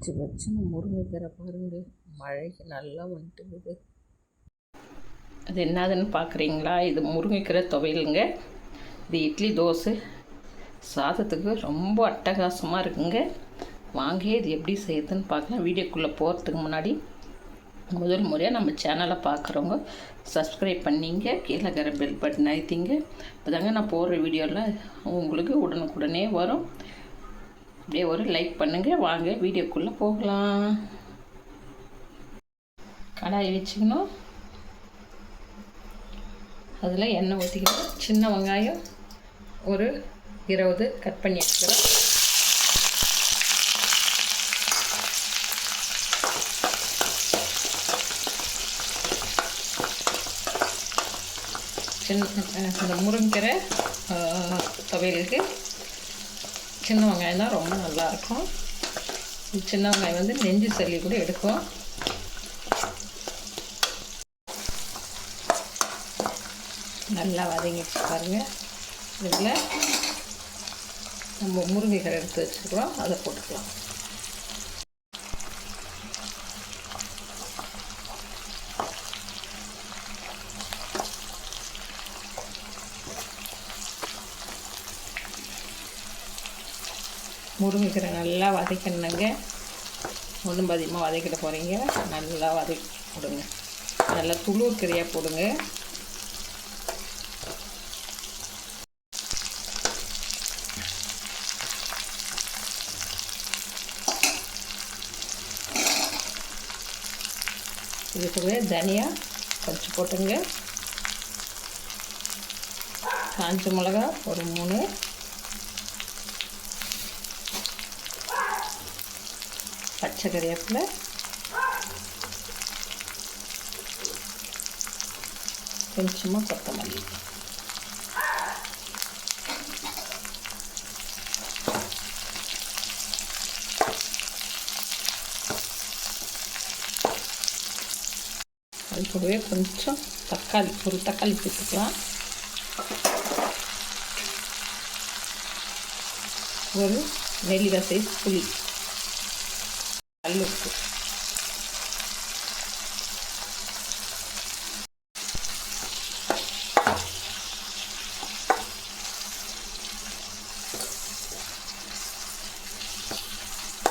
பச்சை பச்சைன்னு முருங்கைக்கீரை பாருங்க. மழைக்கு நல்லா வந்துட்டு அது என்னதுன்னு பார்க்குறீங்களா இது முருங்கைக்கீரை துவையலுங்க. இது இட்லி தோசை. சாதத்துக்கு ரொம்ப அட்டகாசமாக இருக்குங்க. வாங்கி இது எப்படி செய்யுதுன்னு பார்க்கலாம். வீடியோக்குள்ளே போகிறதுக்கு முன்னாடி முதல் முறையாக நம்ம சேனலை பார்க்குறவங்க சப்ஸ்கிரைப் பண்ணிங்க கீழே இருக்கிற பெல் பட்டன் அழுத்திங்க. இப்போ தாங்க நான் போடுற வீடியோவில் உங்களுக்கு உடனுக்குடனே வரும். அப்படியே ஒரு லைக் பண்ணுங்கள் வாங்க வீடியோக்குள்ளே போகலாம். கடாய் வச்சுக்கணும். அதில் எண்ணெய் ஊற்றிக்கணும் சின்ன வெங்காயம் ஒரு இருபது கட் பண்ணி வச்சுக்கிறோம் சின்ன இந்த முருங்கீரை துவையலுக்கு சின்ன வெங்காயம் தான் ரொம்ப நல்லாயிருக்கும். சின்ன வெங்காயம் வந்து நெஞ்சு சளி கூட எடுக்கும். நல்லா வதங்கிட்டு பாருங்கள் இதில் நம்ம முருங்கைக்கீரை எடுத்து வச்சுருக்கிறோம். அதை போட்டுக்கலாம். முருங்கைக்கீரை நல்லா வதக்கணுங்க. ஒன்றும் அதிகமாக வதக்கிட போகிறீங்க நல்லா வதக்கி போடுங்க. நல்லா துளூர் கீரையாக போடுங்க இதுக்குவே தனியா கொஞ்சம் போட்டுங்க. காஞ்ச மிளகா ஒரு மூணு. பச்சை கறிவேப்பிலை கொஞ்சமாக கொத்தமல்லி அது கூடவே கொஞ்சம் தக்காளி ஒரு தக்காளி சேர்த்துக்கலாம் ஒரு நெல்லிக்காய் சைஸ் புளி கல்லுப்பு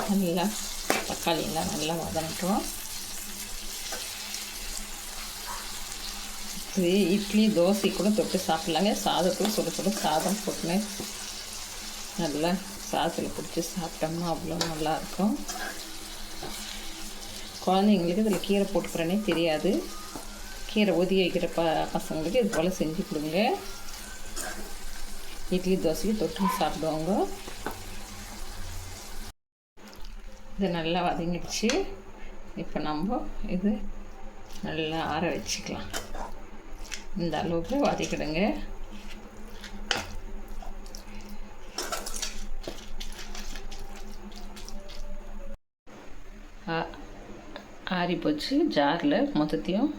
நல்லா தக்காளி எல்லாம் நல்லா வதங்கட்டும். இது இட்லி தோசை கூட தொட்டு சாப்பிட்லாங்க. சாதத்தில் சுட சுட சாதம் போட்டுன்னு நல்லா சாதத்தில் பிடிச்சி சாப்பிட்டோம்னா அவ்வளோ நல்லாயிருக்கும் குழந்தைங்களுக்கு இதில் கீரை போட்டுக்கிறேனே தெரியாது. கீரை ஒதுக்கி வைக்கிற ப பசங்களுக்கு இது போல் செஞ்சு கொடுங்க. இட்லி தோசைக்கு தொட்டு சாப்பிடுவாங்க. இது நல்லா வதங்கிடுச்சு. இப்போ நம்ம இது நல்லா ஆற வச்சுக்கலாம். இந்த அளவுக்கு வதக்கிடுங்க. ஆறி போச்சு ஜாரில் மொத்தத்தையும்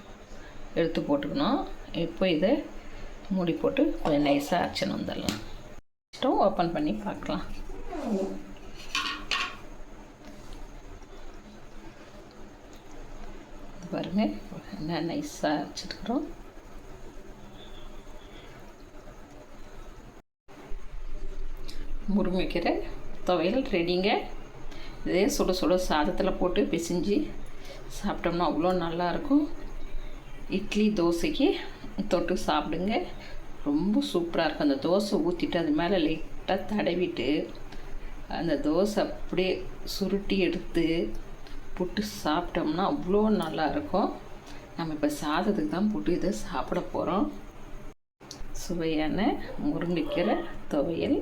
எடுத்து போட்டுக்கணும். இப்போ இதை மூடி போட்டு கொஞ்சம் நைஸாக அரைச்சின்னு வந்துடலாம் ஸ்டவ் ஓப்பன் பண்ணி பார்க்கலாம். பாருங்கள் என்ன நைஸாக அரைச்சிருக்கிறோம். முருங்கைக்கீரை துவையல் ரெடிங்க இதே சுட சுட சாதத்தில் போட்டு பிசிஞ்சு சாப்பிட்டோம்னா அவ்வளோ நல்லாயிருக்கும். இட்லி தோசைக்கு தொட்டு சாப்பிடுங்க. ரொம்ப சூப்பராக இருக்கும். அந்த தோசை ஊற்றிட்டு அது மேலே லைட்டாக தடவிட்டு அந்த தோசை அப்படியே சுருட்டி எடுத்து புட்டு சாப்பிட்டோம்னா அவ்வளோ நல்லாயிருக்கும். நம்ம இப்போ சாதத்துக்கு தான் புட்டு இதை சாப்பிட போகிறோம். சுவையான முருங்கைக்கீரை துவையல்.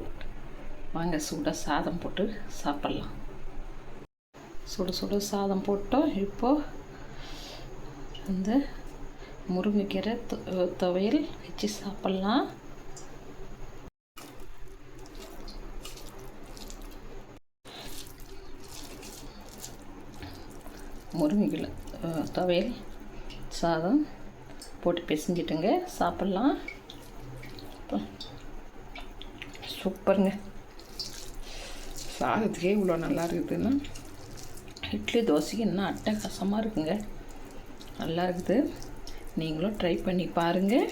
வாங்க சூடாக சாதம் போட்டு சாப்பிட்லாம். சுட சுட சாதம் போட்டோம். இப்போது அந்த முருங்கைக்கீரை துவையல் வச்சு சாப்பிட்லாம். முருங்கைக்கீரை துவையல் சாதம் போட்டு பிசைஞ்சிட்டுங்க சாப்பிட்லாம். சூப்பருங்க. சாதத்துக்கே இவ்வளோ நல்லா இருக்குதுன்னா. இட்லி தோசைக்கு இன்னும் அட்டகாசமாக இருக்குங்க? நல்லா இருக்குது. நீங்களும் ட்ரை பண்ணி பாருங்கள்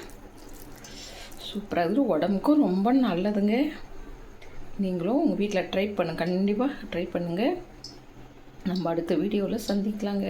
சூப்பராக இருக்குது. உடம்புக்கும் ரொம்ப நல்லதுங்க. நீங்களும் உங்கள் வீட்டில் ட்ரை பண்ணு கண்டிப்பாக ட்ரை பண்ணுங்கள் நம்ம அடுத்த வீடியோவில் சந்திக்கலாங்க.